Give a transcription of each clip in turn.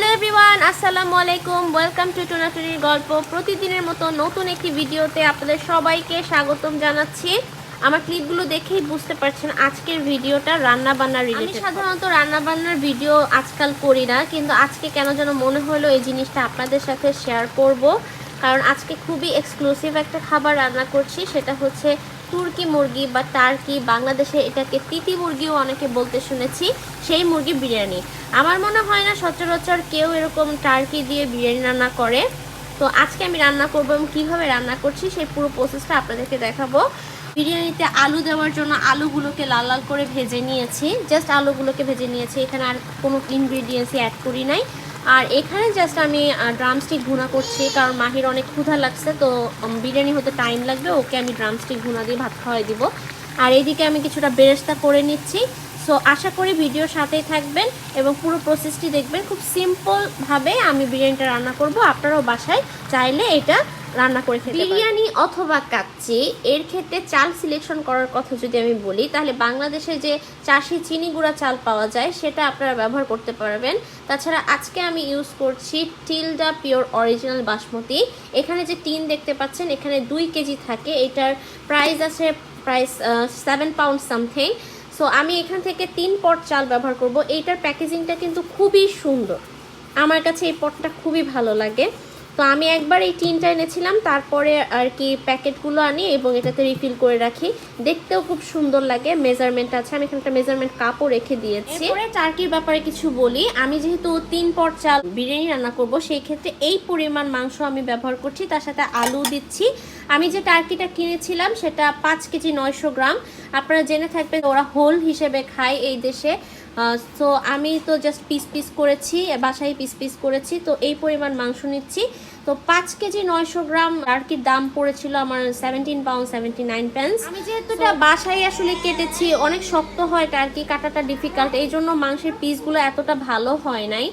Hello everyone আসসালামু আলাইকুম welcome to টুনাটুরির গল্প। প্রতিদিনের মতো নতুন একটি ভিডিওতে আপনাদের সবাইকে স্বাগতম জানাচ্ছি। আমার ক্লিপগুলো দেখেই বুঝতে পারছেন আজকের ভিডিওটা রান্না বান্নার রিলেটেড আমি সাধারণত রান্না বান্নার ভিডিও আজকাল করি না কিন্তু আজকে কেন যেন মনে হলো এই জিনিসটা আপনাদের সাথে শেয়ার করব। কারণ আজকে খুবই এক্সক্লুসিভ একটা খাবার রান্না করছি সেটা হচ্ছে তুর্কি মুরগি বা টার্কি, বাংলাদেশে এটাকে তিতি মুরগিও অনেকে বলতে শুনেছি, সেই মুরগি বিরিয়ানি। আমার মনে হয় না সচরাচর কেউ এরকম টার্কি দিয়ে বিরিয়ানি রান্না করে। তো আজকে আমি রান্না করব এবং কীভাবে রান্না করছি সেই পুরো প্রসেসটা আপনাদেরকে দেখাবো। বিরিয়ানিতে আলু দেওয়ার জন্য আলুগুলোকে লাল লাল করে ভেজে নিয়েছি। জাস্ট আলুগুলোকে ভেজে নিয়েছি। এখানে আর কোনো ইনগ্রিডিয়েন্টসই অ্যাড করি নাই। আর এখানে জাস্ট আমি ড্রামস্টিক ভুনা করছি, কারণ মাহির অনেক ক্ষুধা লাগছে, তো বিরিয়ানি হতে টাইম লাগবে, ওকে আমি ড্রামস্টিক ভুনা দিয়ে ভাত খাওয়াই দিব। আর এইদিকে আমি কিছুটা বেরেস্তা করে নিচ্ছি। সো আশা করি ভিডিওর সাথেই থাকবেন এবং পুরো প্রসেসটি দেখবেন। খুব সিম্পলভাবে আমি বিরিয়ানিটা রান্না করব। আপনারাও বাসায় চাইলে এটা রান্না করে খেতে বিরিয়ানি অথবা কাচ্চি, এর ক্ষেত্রে চাল সিলেকশন করার কথা যদি আমি বলি, তাহলে বাংলাদেশে যে চাষি চিনি গুঁড়া চাল পাওয়া যায়, সেটা আপনারা ব্যবহার করতে পারবেন। তাছাড়া আজকে আমি ইউজ করছি টিলডা পিওর অরিজিনাল বাসমতি। এখানে যে টিন দেখতে পাচ্ছেন, এখানে দুই কেজি থাকে। এটার প্রাইস আছে price seven pound something so আমি এখান থেকে তিন পট চাল ব্যবহার করব। এইটার প্যাকেজিংটা কিন্তু খুবই সুন্দর। আমার কাছে এই পটটা খুবই ভালো লাগে। তো আমি একবার এই টিনটা এনেছিলাম, তারপরে আর কি প্যাকেটগুলো আনি এবং এটাতে রিফিল করে রাখি। দেখতেও খুব সুন্দর লাগে মেজারমেন্ট আছে, আমি এখানে একটা মেজারমেন্ট কাপও রেখে দিয়েছি। এরপরে টার্কির ব্যাপারে কিছু বলি, আমি যেহেতু তিন পট চাল বিরিয়ানি রান্না করব, সেই ক্ষেত্রে এই পরিমাণ মাংস আমি ব্যবহার করছি, তার সাথে আলু দিচ্ছি। আমি যে টার্কিটা কিনেছিলাম, সেটা পাঁচ কেজি নয়শো গ্রাম। আপনারা জেনে থাকবেন, ওরা হোল হিসেবে খায় এই দেশে। তো আমি তো জাস্ট পিস পিস করেছি, বাসায় পিস পিস করেছি, তো এই পরিমাণ মাংস নিচ্ছি। তো পাঁচ কেজি নয়শো গ্রাম আর কি দাম পড়েছিল আমার seventeen pound seventy nine pence আমি যেহেতু এটা বাসায় আসলে কেটেছি অনেক শক্ত হয় আর কি কাটাটা ডিফিকাল্ট এই জন্য মাংসের পিসগুলো এতটা ভালো হয় নাই।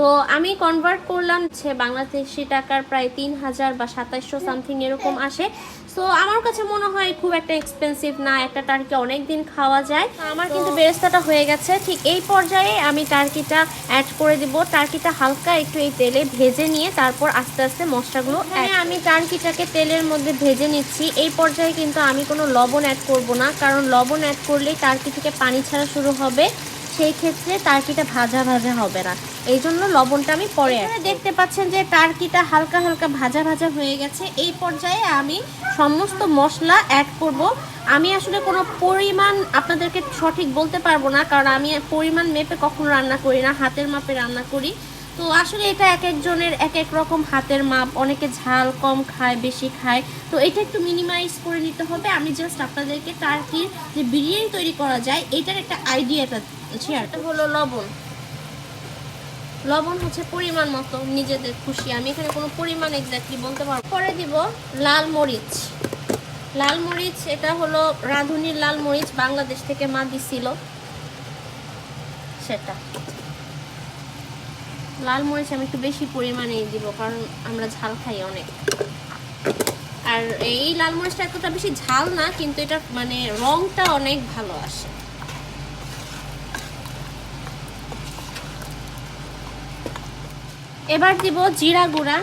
তো আমি কনভার্ট করলাম হচ্ছে বাংলাদেশি টাকার প্রায় তিন হাজার বা সাতাইশশো সামথিং এরকম আসে। সো আমার কাছে মনে হয় খুব একটা এক্সপেন্সিভ না একটা টার্কি অনেক দিন খাওয়া যায়। আমার কিন্তু বেরেস্তাটা হয়ে গেছে। ঠিক এই পর্যায়ে আমি টার্কিটা অ্যাড করে দিব। টার্কিটা হালকা একটু এই তেলে ভেজে নিয়ে তারপর আস্তে আস্তে মশলাগুলো হ্যাঁ আমি টার্কিটাকে তেলের মধ্যে ভেজে নিচ্ছি। এই পর্যায়ে কিন্তু আমি কোনো লবণ অ্যাড করব না। কারণ লবণ অ্যাড করলেই টার্কি থেকে পানি ছাড়া শুরু হবে। সেই ক্ষেত্রে টার্কিটা ভাজা ভাজা হবে না। এই জন্য লবণটা আমি পরে দেখতে পাচ্ছেন যে টার্কিটা হালকা হালকা ভাজা ভাজা হয়ে গেছে। এই পর্যায়ে আমি সমস্ত মশলা অ্যাড করব। আমি আসলে কোনো পরিমাণ আপনাদেরকে সঠিক বলতে পারব না কারণ আমি পরিমাণ মেপে কখনো রান্না করি না হাতের মাপে রান্না করি। তো আসলে এটা এক একজনের এক এক রকম হাতের মাপ। অনেকে ঝাল কম খায় বেশি খায়। তো এটা একটু মিনিমাইজ করে নিতে হবে। আমি জাস্ট আপনাদেরকে টার্কির যে বিরিয়ানি তৈরি করা যায় এটার একটা আইডিয়াটা শেয়ার হলো লবণ। লবণ হচ্ছে পরিমাণ মতো, নিজেদের খুশি। আমি এখানে কোনো পরিমাণ এক্স্যাক্টলি বলতে পারব পরে দিব লাল মরিচ। লাল মরিচ, এটা হলো রাঁধুনির লাল মরিচ, বাংলাদেশ থেকে মা দিছিল। সেটা। লাল মরিচ আমি একটু বেশি পরিমাণেই দিব, কারণ আমরা ঝাল খাই অনেক। আর এই লাল মরিচটা এতটা বেশি ঝাল না, কিন্তু এটা মানে রংটা অনেক ভালো আসে। এবার দিব জিরা গুঁড়া।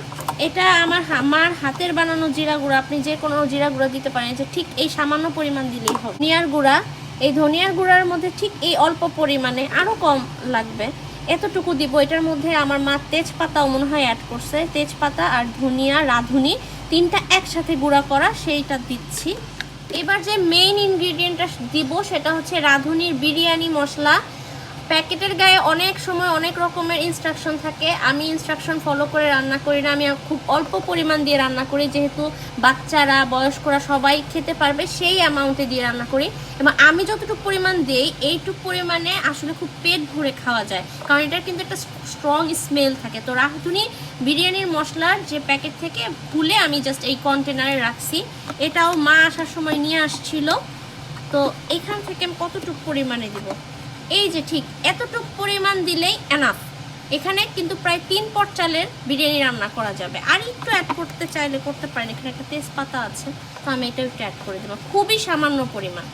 এটা আমার মার হাতের বানানো জিরা গুঁড়া। আপনি যে কোনো জিরা গুঁড়া দিতে পারেন। যে ঠিক এই সামান্য পরিমাণ দিলেই হবে। ধনিয়ার গুঁড়া। এই ধনিয়ার গুঁড়ার মধ্যে ঠিক এই অল্প পরিমাণে আরও কম লাগবে। এতটুকু দিব। এটার মধ্যে আমার মা তেজপাতাও মনে হয় অ্যাড করছে। তেজপাতা আর ধনিয়া, রাঁধুনি তিনটা একসাথে গুঁড়া করা, সেইটা দিচ্ছি। এবার যে মেইন ইনগ্রিডিয়েন্টটা দিব, সেটা হচ্ছে রাঁধুনির বিরিয়ানি মশলা। প্যাকেটের গায়ে অনেক সময় অনেক রকমের ইনস্ট্রাকশন থাকে। আমি ইনস্ট্রাকশন ফলো করে রান্না করি না, আমি খুব অল্প পরিমাণ দিয়ে রান্না করি। যেহেতু বাচ্চারা, বয়স্করা সবাই খেতে পারবে, সেই অ্যামাউন্টে দিয়ে রান্না করি। এবং আমি যতটুকু পরিমাণ দিই, এইটুকু পরিমাণে আসলে খুব পেট ভরে খাওয়া যায়। কারণ এটার কিন্তু একটা স্ট্রং স্মেল থাকে। তো রাহুতুনি বিরিয়ানির মশলার যে প্যাকেট থেকে ভুলে আমি জাস্ট এই কন্টেনারে রাখছি। এটাও মা আসার সময় নিয়ে আসছিল। তো এখান থেকে আমি কতটুকু পরিমাণে দিব? এই যে ঠিক এতটুক পরিমাণ দিলেই এনাফ এখানে কিন্তু প্রায় তিন পট চালের বিরিয়ানি রান্না করা যাবে। আর একটু অ্যাড করতে চাইলে করতে পারেন। এখানে একটা তেজপাতা আছে, তো আমি এটা একটু অ্যাড করে দেবো। খুবই সামান্য পরিমাণ।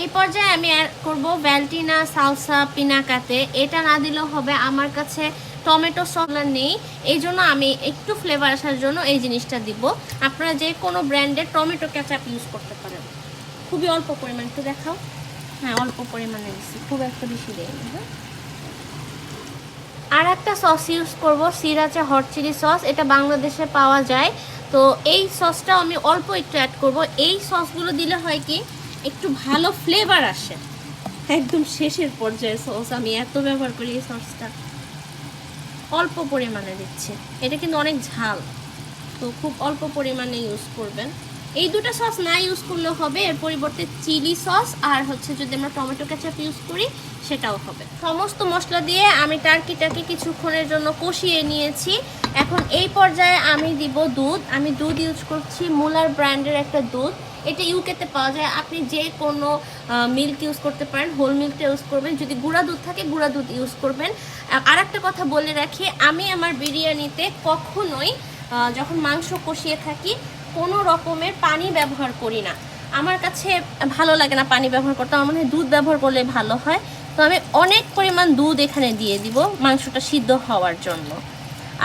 এই পর্যায়ে আমি অ্যাড করব ভ্যালটিনা, সালসা, পিনাকাতে। এটা না দিলেও হবে। আমার কাছে টমেটো সসলা নেই। এই জন্য আমি একটু ফ্লেভার আসার জন্য এই জিনিসটা দিব। আপনারা যে কোনো ব্র্যান্ডের টমেটো ক্যাচাপ ইউজ করতে পারেন। খুবই অল্প পরিমাণ একটু দেখাও। হ্যাঁ অল্প পরিমাণে দিচ্ছি খুব একটা বেশি দেয়নি হ্যাঁ। আর একটা সস ইউজ করব, সিরাচা হট চিলি সস, এটা বাংলাদেশে পাওয়া যায়। তো এই সসটাও আমি অল্প একটু অ্যাড করব। এই সসগুলো দিলে হয় কি, একটু ভালো ফ্লেভার আসে। একদম শেষের পর্যায়ে সস, আমি এত ব্যবহার করি এই সসটা। অল্প পরিমাণে দিচ্ছি। এটা কিন্তু অনেক ঝাল। তো খুব অল্প পরিমাণে ইউজ করবেন। এই দুটো সস না ইউজ করলেও হবে, এর পরিবর্তে চিলি সস আর হচ্ছে যদি আমরা টমেটো কেচাপ ইউজ করি, সেটাও হবে। সমস্ত মশলা দিয়ে আমি টার্কিটাকে কিছুক্ষণের জন্য কষিয়ে নিয়েছি। এখন এই পর্যায়ে আমি দিব দুধ। আমি দুধ ইউজ করছি মুলার ব্র্যান্ডের একটা দুধ। এটা ইউকেতে পাওয়া যায়। আপনি যে কোনো মিল্ক ইউজ করতে পারেন। হোল মিল্কটা ইউজ করবেন। যদি গুঁড়া দুধ থাকে, গুঁড়া দুধ ইউজ করবেন। আর একটা কথা বলে রাখি, আমি আমার বিরিয়ানিতে কখনোই যখন মাংস কষিয়ে থাকি কোনো রকমের পানি ব্যবহার করি না। আমার কাছে ভালো লাগে না পানি ব্যবহার করতে, আমার মনে হয় দুধ ব্যবহার করলে ভালো হয়। তো আমি অনেক পরিমাণ দুধ এখানে দিয়ে দিব মাংসটা সিদ্ধ হওয়ার জন্য।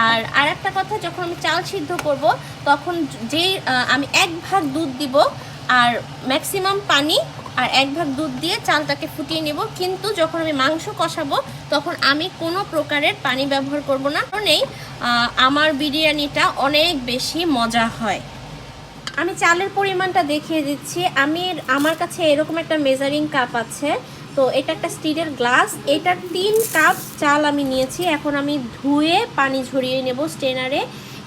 আর আর একটা কথা, যখন আমি চাল সিদ্ধ করব, তখন যে আমি এক ভাগ দুধ দিব আর ম্যাক্সিমাম পানি আর এক ভাগ দুধ দিয়ে চালটাকে ফুটিয়ে নেব। কিন্তু যখন আমি মাংস কষাবো, তখন আমি কোনো প্রকারের পানি ব্যবহার করব না। কারণেই আমার বিরিয়ানিটা অনেক বেশি মজা হয়। আমি চালের পরিমাণটা দেখিয়ে দিচ্ছি। আমি আমার কাছে এরকম একটা মেজারিং কাপ আছে। তো এটা একটা স্টিলের গ্লাস এটার তিন কাপ চাল আমি নিয়েছি। এখন আমি ধুয়ে পানি ঝরিয়ে নেব স্টেনারে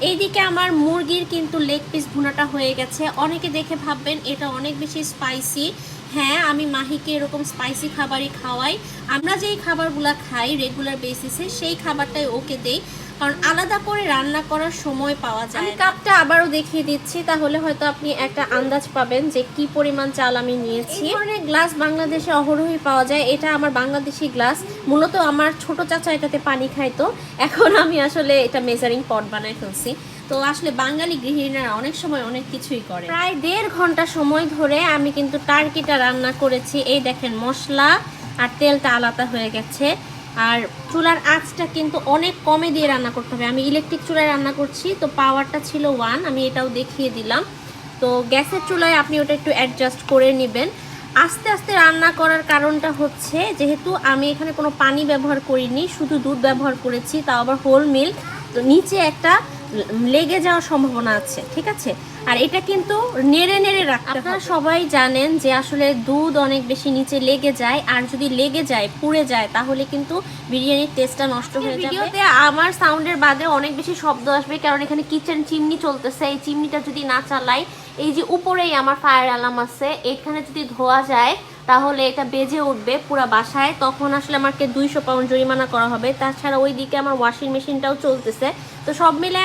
এইদিকে আমার মুরগির কিন্তু লেগ পিস ভুনাটা হয়ে গেছে। অনেকে দেখে ভাববেন, এটা অনেক বেশি স্পাইসি হ্যাঁ আমি মাহিকে এরকম স্পাইসি খাবারই খাওয়াই। আমরা যেই খাবারগুলো খাই রেগুলার বেসিসে সেই খাবারটাই ওকে দেই। কারণ আলাদা করে রান্না করার সময় পাওয়া যায় আমি কাপটা আবারও দেখিয়ে দিচ্ছি তাহলে হয়তো আপনি একটা আন্দাজ পাবেন যে কি পরিমাণ চাল আমি নিয়েছি। এই ধরনের গ্লাস বাংলাদেশে অহরহই পাওয়া যায় এটা আমার বাংলাদেশি গ্লাস মূলত আমার ছোট চাচা এটাতে পানি খাইতো। এখন আমি আসলে এটা মেজারিং পট বানায় ফেলছি। তো আসলে বাঙালি গৃহিণীরা অনেক সময় অনেক কিছুই করে। প্রায় দেড় ঘণ্টা সময় ধরে আমি কিন্তু টার্কিটা রান্না করেছি। এই দেখেন, মশলা আর তেলটা আলাদা হয়ে গেছে। আর চুলার আঁচটা কিন্তু অনেক কমে দিয়ে রান্না করতে হবে। আমি ইলেকট্রিক চুলায় রান্না করছি, তো পাওয়ারটা ছিল ওয়ান, আমি এটাও দেখিয়ে দিলাম। তো গ্যাসের চুলায় আপনি ওটা একটু অ্যাডজাস্ট করে নেবেন। আস্তে আস্তে রান্না করার কারণটা হচ্ছে, যেহেতু আমি এখানে কোনো পানি ব্যবহার করিনি, শুধু দুধ ব্যবহার করেছি, তাও আবার হোল মিল্ক তো নিচে একটা লেগে যাওয়ার সম্ভাবনা আছে ঠিক আছে? আর এটা কিন্তু নেড়ে নেড়ে রাখতে আপনারা সবাই জানেন যে আসলে দুধ অনেক বেশি নিচে লেগে যায় আর যদি লেগে যায় পুড়ে যায় তাহলে কিন্তু বিরিয়ানির টেস্টটা নষ্ট হয়ে যাবে। ভিডিওতে আমার সাউন্ডের বাদে অনেক বেশি শব্দ আসবে কারণ এখানে কিচেন চিমনি চলতেছে। এই চিমনিটা যদি না চালাই এই যে উপরেই আমার ফায়ার অ্যালার্ম আছে, এখানে যদি ধোয়া যায়, তাহলে এটা বেজে উঠবে পুরো বাসায়। তখন আসলে আমাকে দুইশো পাউন্ড জরিমানা করা হবে। তাছাড়া ওই দিকে আমার ওয়াশিং মেশিনটাও চলতেছে। তো সব মিলে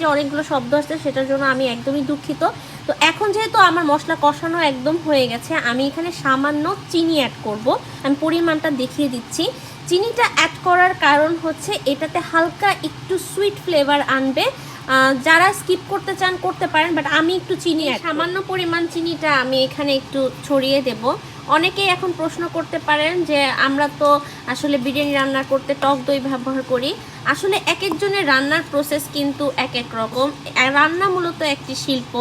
যে অনেকগুলো শব্দ আসছে, সেটার জন্য আমি একদমই দুঃখিত। তো এখন যেহেতু আমার মশলা কষানো একদম হয়ে গেছে, আমি এখানে সামান্য চিনি অ্যাড করব। আমি পরিমাণটা দেখিয়ে দিচ্ছি। চিনিটা অ্যাড করার কারণ হচ্ছে, এটাতে হালকা একটু সুইট ফ্লেভার আনবে। যারা স্কিপ করতে চান করতে পারেন বাট আমি একটু চিনি সামান্য পরিমাণ চিনিটা আমি এখানে একটু ছড়িয়ে দেব। অনেকেই এখন প্রশ্ন করতে পারেন যে আমরা তো আসলে বিরিয়ানি রান্না করতে টক দই ব্যবহার করি। আসলে এক একজনের রান্নার প্রসেস কিন্তু এক এক রকম রান্না মূলত একটি শিল্প।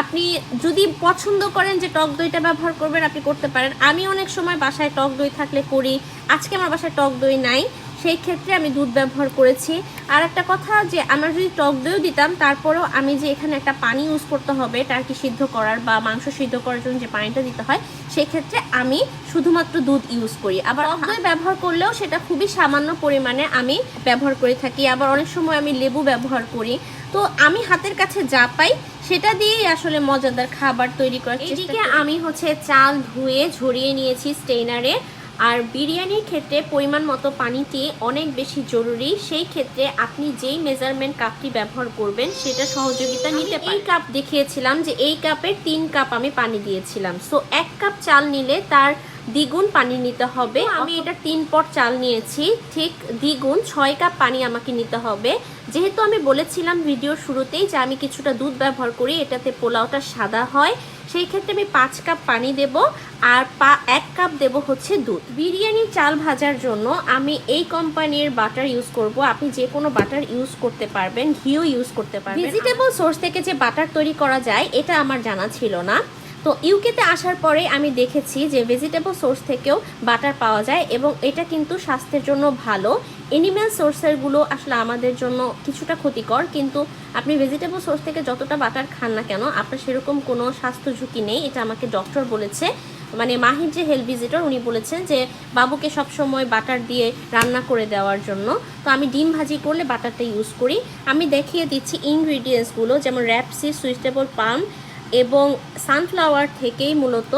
আপনি যদি পছন্দ করেন যে টক দইটা ব্যবহার করবেন আপনি করতে পারেন। আমি অনেক সময় বাসায় টক দই থাকলে করি। আজকে আমার বাসায় টক দই নাই। সেই ক্ষেত্রে আমি দুধ ব্যবহার করেছি। আর একটা কথা যে আমরা যদি টক দইও দিতাম তারপরেও আমি যে এখানে একটা পানি ইউজ করতে হবে টার্কি সিদ্ধ করার বা মাংস সিদ্ধ করার জন্য যে পানিটা দিতে হয় সেক্ষেত্রে আমি শুধুমাত্র দুধ ইউজ করি। আবার টক দই ব্যবহার করলেও সেটা খুবই সামান্য পরিমাণে আমি ব্যবহার করে থাকি। আবার অনেক সময় আমি লেবু ব্যবহার করি। তো আমি হাতের কাছে যা পাই সেটা দিয়েই আসলে মজাদার খাবার তৈরি করার এদিকে আমি হচ্ছে চাল ধুয়ে ঝরিয়ে নিয়েছি স্টেইনারে আর বিরিয়ানির ক্ষেত্রে পরিমাণ মতো পানিটি অনেক বেশি জরুরি। সেই ক্ষেত্রে আপনি যেই মেজারমেন্ট কাপটি ব্যবহার করবেন সেটা সহযোগিতা নিতে পারেন। এই কাপ দেখিয়েছিলাম যে এই কাপের তিন কাপ আমি পানি দিয়েছিলাম। সো এক কাপ চাল নিলে তার দ্বিগুণ পানি নিতে হবে। আমি এটা তিন পট চাল নিয়েছি। ঠিক দ্বিগুণ ছয় কাপ পানি আমাকে নিতে হবে। যেহেতু আমি বলেছিলাম ভিডিও শুরুতেই যে আমি কিছুটা দুধ ব্যবহার করি এটাতে পোলাওটা সাদা হয় সেই ক্ষেত্রে আমি পাঁচ কাপ পানি দেব আর পা এক কাপ দেব হচ্ছে দুধ। বিরিয়ানির চাল ভাজার জন্য আমি এই কোম্পানির বাটার ইউজ করব। আপনি যে কোনো বাটার ইউজ করতে পারবেন ঘিও ইউজ করতে পারবেন। ভেজিটেবল সোর্স থেকে যে বাটার তৈরি করা যায় এটা আমার জানা ছিল না। তো ইউকেতে আসার পরে আমি দেখেছি যে ভেজিটেবল সোর্স থেকেও বাটার পাওয়া যায় এবং এটা কিন্তু স্বাস্থ্যের জন্য ভালো। এনিম্যাল সোর্সেরগুলো আসলে আমাদের জন্য কিছুটা ক্ষতিকর, কিন্তু আপনি ভেজিটেবল সোর্স থেকে যতটা বাটার খান না কেন, আপনার সেরকম কোনো স্বাস্থ্য ঝুঁকি নেই। এটা আমাকে ডক্টর বলেছে। মানে মাহির যে হেলথ ভিজিটর উনি বলেছেন যে বাবুকে সবসময় বাটার দিয়ে রান্না করে দেওয়ার জন্য। তো আমি ডিম ভাজি করলে বাটারটা ইউজ করি। আমি দেখিয়ে দিচ্ছি ইনগ্রিডিয়েন্টসগুলো যেমন র্যাপসি সুইটেবল পাম এবং সানফ্লাওয়ার থেকেই মূলত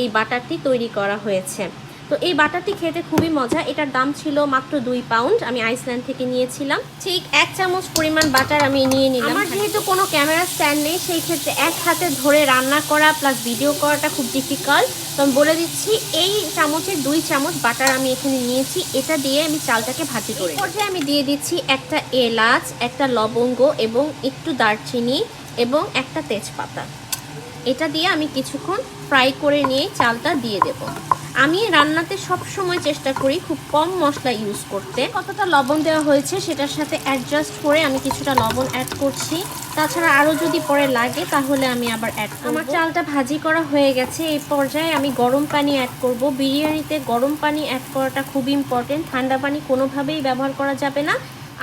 এই বাটারটি তৈরি করা হয়েছে। তো এই বাটারটি খেতে খুবই মজা। এটার দাম ছিল মাত্র দুই পাউন্ড। আমি আইসল্যান্ড থেকে নিয়েছিলাম। ঠিক এক চামচ পরিমাণ বাটার আমি নিয়ে নিলাম। আমার যেহেতু কোনো ক্যামেরা স্ট্যান্ড নেই সেই ক্ষেত্রে এক হাতে ধরে রান্না করা প্লাস ভিডিও করাটা খুব ডিফিকাল্ট তো আমি বলে দিচ্ছি এই চামচের দুই চামচ বাটার আমি এখানে নিয়েছি। এটা দিয়ে আমি চালটাকে ভাজি করে পর্যায়ে আমি দিয়ে দিচ্ছি একটা এলাচ একটা লবঙ্গ এবং একটু দারচিনি এবং একটা তেজপাতা। এটা দিয়ে আমি কিছুক্ষণ ফ্রাই করে নিয়ে চালটা দিয়ে দেব। আমি রান্নাতে সব সময় চেষ্টা করি খুব কম মশলা ইউজ করতে। কতটা লবণ দেওয়া হয়েছে সেটার সাথে অ্যাডজাস্ট করে আমি কিছুটা লবণ অ্যাড করছি। তাছাড়া আরও যদি পরে লাগে তাহলে আমি আবার অ্যাড আমার চালটা ভাজি করা হয়ে গেছে। এই পর্যায়ে আমি গরম পানি অ্যাড করব। বিরিয়ানিতে গরম পানি অ্যাড করাটা খুব ইম্পর্টেন্ট ঠান্ডা পানি কোনোভাবেই ব্যবহার করা যাবে না।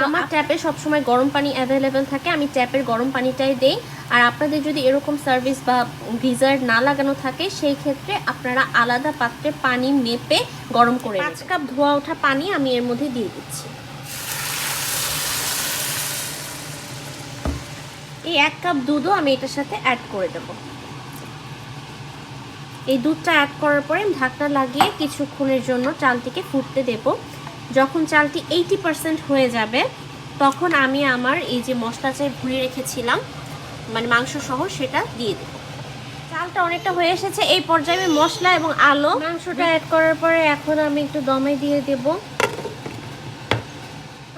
আমার ট্যাপে সবসময় গরম পানি অ্যাভেলেবেল থাকে আমি ট্যাপের গরম পানিটাই দেই। আর আপনাদের যদি এরকম সার্ভিস বা ভিজার না লাগানো থাকে সেই ক্ষেত্রে আপনারা আলাদা পাত্রে পানি মেপে গরম করে পাঁচ কাপ ধোয়া ওঠা পানি আমি এর মধ্যে দিয়ে দিচ্ছি। এই এক কাপ দুধও আমি এটার সাথে অ্যাড করে দেব। এই দুধটা অ্যাড করার পরে ঢাকনা লাগিয়ে কিছুক্ষণের জন্য চালটিকে ফুটতে দেবো। যখন চালটি এইটি পার্সেন্ট হয়ে যাবে তখন আমি আমার এই যে মশলা চাই ভুলে রেখেছিলাম মানে মাংস সহ সেটা দিয়ে দেবো। চালটা অনেকটা হয়ে এসেছে এই পর্যায়ে আমি মশলা এবং আলো মাংসটা অ্যাড করার পরে এখন আমি একটু দমে দিয়ে দেব।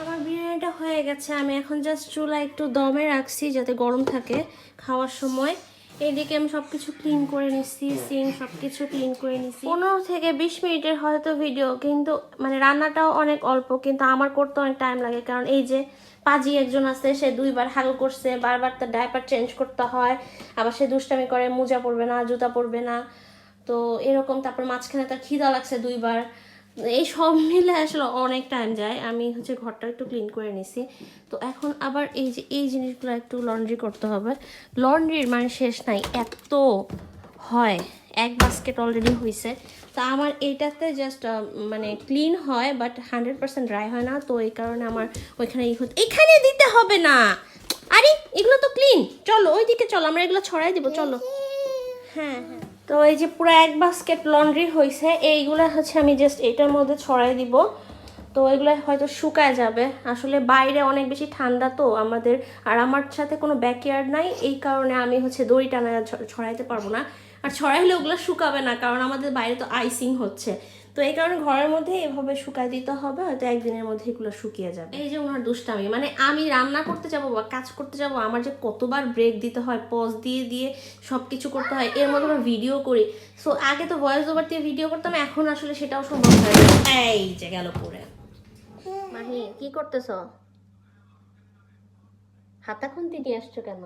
আমার বিরিয়ানিটা হয়ে গেছে আমি এখন জাস্ট চুলা একটু দমে রাখছি যাতে গরম থাকে খাওয়ার সময়। এইদিকে আমি সব কিছু ক্লিন করে নিচ্ছি সিং সব কিছু ক্লিন করে নিচ্ছি পনেরো থেকে বিশ মিনিটের হয়তো ভিডিও কিন্তু মানে রান্নাটাও অনেক অল্প, কিন্তু আমার করতে অনেক টাইম লাগে। কারণ এই যে পাজি একজন আছে, সে দুইবার হাগল করছে, বারবার তার ডাইপার চেঞ্জ করতে হয়, আবার সে দুষ্টামি করে, মোজা পরবে না, জুতা পরবে না। তো এরকম, তারপর মাঝখানে তার খিদা লাগছে দুইবার। এই সব মিলে আসলে অনেক টাইম যায়। আমি হচ্ছে ঘরটা একটু ক্লিন করে নিছি। তো এখন আবার এই যে, এই জিনিসগুলো একটু লন্ড্রি করতে হবে। লন্ড্রির মানে শেষ নাই, এত হয়। এক বাস্কেট অলরেডি হয়েছে তো আমার এইটাতে জাস্ট মানে ক্লিন হয় বাট হান্ড্রেড পার্সেন্ট ড্রাই হয় না। তো এই কারণে আমার ওইখানে ই এখানে দিতে হবে না। আরে, এগুলো তো ক্লিন চলো, ওইদিকে চলো, আমরা এগুলো ছড়াই দিব, চলো। হ্যাঁ হ্যাঁ। তো এই যে পুরো এক বাস্কেট লন্ড্রি হয়েছে এইগুলো হচ্ছে আমি জাস্ট এটার মধ্যে ছড়াই দিব। তো এগুলো হয়তো শুকায় যাবে। আসলে বাইরে অনেক বেশি ঠান্ডা তো আমাদের, আর আমার সাথে কোনো ব্যাকয়ার্ড নাই, এই কারণে আমি হচ্ছে দড়ি টানা ছড়াইতে পারব না। আর ছড়াইলে ওগুলো শুকাবে না, কারণ আমাদের বাইরে তো আইসিং হচ্ছে। তো এই কারণে ঘরের মধ্যে এভাবে শুকায় দিতে হবে হয়তো একদিনের মধ্যে এগুলো শুকিয়ে যাবে। এই যে ওনার দুষ্টামি মানে আমি রান্না করতে যাব বা কাজ করতে যাব আমার যে কতবার ব্রেক দিতে হয় পজ দিয়ে দিয়ে সব কিছু করতে হয় এর মধ্যে আমরা ভিডিও করি। সো আগে তো ভয়েস ওভার দিয়ে ভিডিও করতাম এখন আসলে সেটাও সম্ভব হয় এই যে গেল পরে মাহি কি করতেছ? হাতা খুন্তি নিয়ে আসছো কেন?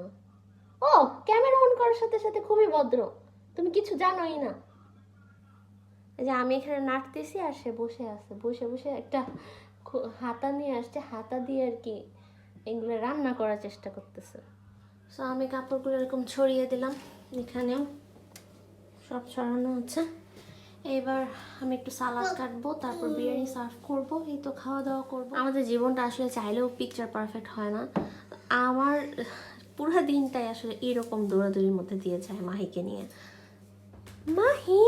ও ক্যামেরা অন করার সাথে সাথে খুবই ভদ্র। তুমি কিছু জানোই না। যে আমি এখানে নাড়তেছি আর সে বসে আছে। বসে বসে একটা হাতা নিয়ে আসছে। হাতা দিয়ে আর কি এগুলো রান্না করার চেষ্টা করতেছে। সো আমি কাপড়গুলো এরকম ছড়িয়ে দিলাম এখানেও। সব ছড়ানো হচ্ছে। এবার আমি একটু সালাদ কাটবো, তারপর বিরিয়ানি সার্ভ করব। এই তো খাওয়া দাওয়া করব। আমাদের জীবনটা আসলে চাইলেও পিকচার পারফেক্ট হয় না। আমার পুরো দিনটাই আসলে এরকম দৌড়াদৌড়ির মধ্যে দিয়ে যায় মাহিকে নিয়ে। মাহি?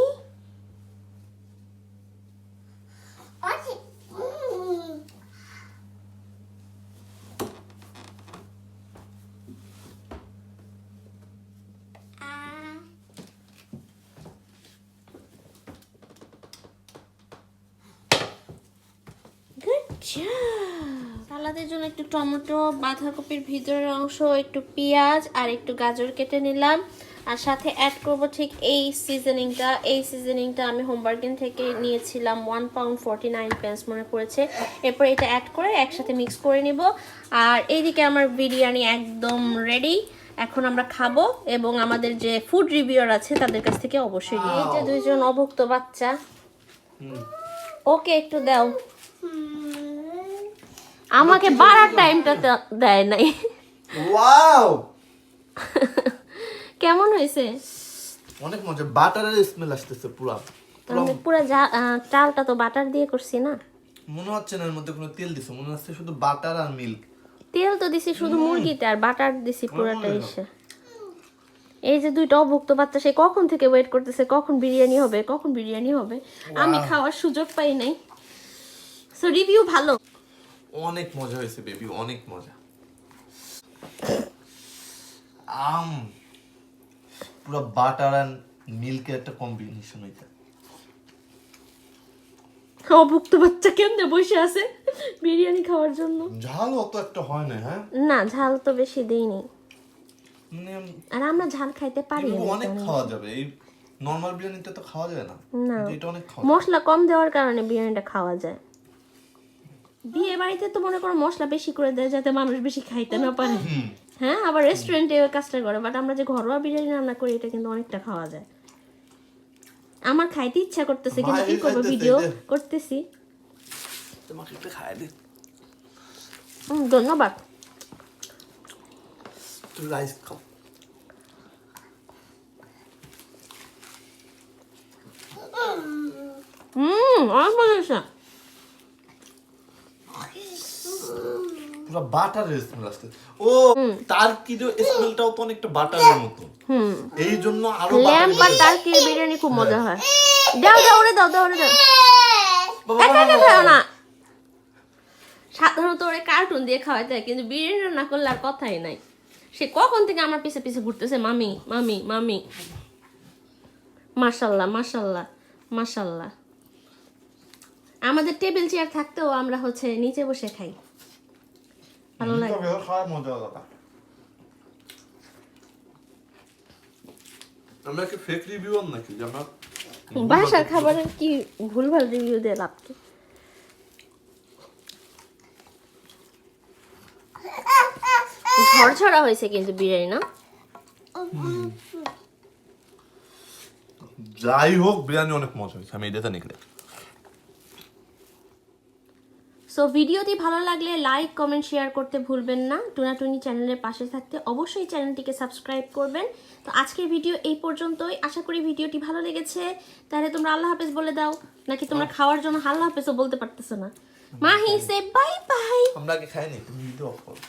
সালাদের জন্য একটু টমেটো বাঁধাকপির ভিতরের অংশ একটু পেঁয়াজ আর একটু গাজর কেটে নিলাম। আর সাথে অ্যাড করব ঠিক এই সিজনিংটা এই সিজনিংটা আমি হোমবার্গেন থেকে নিয়েছিলাম one pound forty nine pence মনে পড়েছে। এরপর এটা অ্যাড করে একসাথে মিক্স করে নিব। আর এইদিকে আমার বিরিয়ানি একদম রেডি এখন আমরা খাব এবং আমাদের যে ফুড রিভিউয়ার আছে তাদের কাছ থেকে অবশ্যই এই যে দুইজন অভুক্ত বাচ্চা। ওকে একটু দাও। আমাকে বাড়ার টাইমটা দেয় নাই। ওয়াও! কেমন হয়েছে? অনেক মজা। বাটারের স্মেল আসতেছে পুরো। আমি পুরো চালটা তো বাটার দিয়ে করছি না। মনে হচ্ছে না এর মধ্যে কোনো তেল দিছে। মনে হচ্ছে শুধু বাটার আর মিল্ক তেল তো দিছি শুধু মুরগিতে আর বাটার দিছি পুরাটা এসে। এই যে দুইটা অভুক্ত বাচ্চা সে কখন থেকে ওয়েট করতেছে? কখন বিরিয়ানি হবে? কখন বিরিয়ানি হবে? আমি খাওয়ার সুযোগ পাই নাই। সো রিভিউ ভালো। অনেক মজা হয়েছে বেবি অনেক মজা। আম পুরো বাটার অ্যান্ড মিল্কের একটা কম্বিনেশন হইছে। অভুক্ত বাচ্চা কেমনে বসে আছে বিরিয়ানি খাওয়ার জন্য? ঝাল অত একটা হয় না হ্যাঁ? না ঝাল তো বেশি দেইনি। মানে আর আমরা ঝাল খাইতে পারি অনেক খাওয়া যাবে এই নর্মাল বিরিয়ানিতে তো খাওয়া যায় না। না। এটা অনেক খাওয়া মশলা কম দেওয়ার কারণে বিরিয়ানিটা খাওয়া যায়। বিয়ে বাড়িতে তো মনে করো মশলা বেশি করে দেয় যাতে মানুষ বেশি খাইতে না পারে। হ্যাঁ আবার রেস্টুরেন্টে কাজটা করে বাট আমরা যে ঘরোয়া বিরিয়ানি রান্না করি এটা কিন্তু অনেকটা খাওয়া যায়। আমার খাইতে ইচ্ছা করতেছে কিন্তু কি করব ভিডিও করতেছি। তোমাকে একটা খাই দে হুম, ধন্যবাদ। তুই রাইস খাও। হুম অনেক মজা পুরো বাটারের স্মেল আসছে। ও তার কি যে স্মেলটাও তো অনেকটা বাটারের মতো। হুম। এই জন্য আরও ল্যাম্প আর টার্কির বিরিয়ানি খুব মজা হয়। দাও দাও ওরে দাও দাও ওরে দাও। একা একা খাও না। সাধারণত ওরে কার্টুন দিয়ে হয় কিন্তু বিরিয়ানি রান্না করলে আর কথাই নাই। সে কখন থেকে আমার পিছে পিছে ঘুরতেছে? মামি মামি মামি। মাশাল্লাহ মাশাল্লাহ মাশাল্লাহ। আমাদের টেবিল চেয়ার থাকতেও আমরা হচ্ছে নিচে বসে খাই। ভালো লাগে খাওয়ার মজা আলাদা আমরা কি ফেক রিভিউ নাকি যে আমরা বাসার খাবারের কি ভুলভাল রিভিউ দিয়ে লাভ কি ঝরঝরা হয়েছে কিন্তু বিরিয়ানি না যাই হোক বিরিয়ানি অনেক মজা হয়েছে আমি এটা নিকলে সো ভিডিওটি ভালো লাগলে লাইক কমেন্ট শেয়ার করতে ভুলবেন না। টুনাটুনি চ্যানেলের পাশে থাকতে অবশ্যই চ্যানেলটিকে সাবস্ক্রাইব করবেন। তো আজকের ভিডিও এই পর্যন্তই। আশা করি ভিডিওটি ভালো লেগেছে। তাহলে তোমরা আল্লাহ হাফেজ বলে দাও। নাকি তোমরা খাওয়ার জন্য আল্লাহ হাফেজও বলতে পারতেছো না। মাহি সে বাই বাই আমরা আগে খাইনি তুমি ভিডিও অফ করো।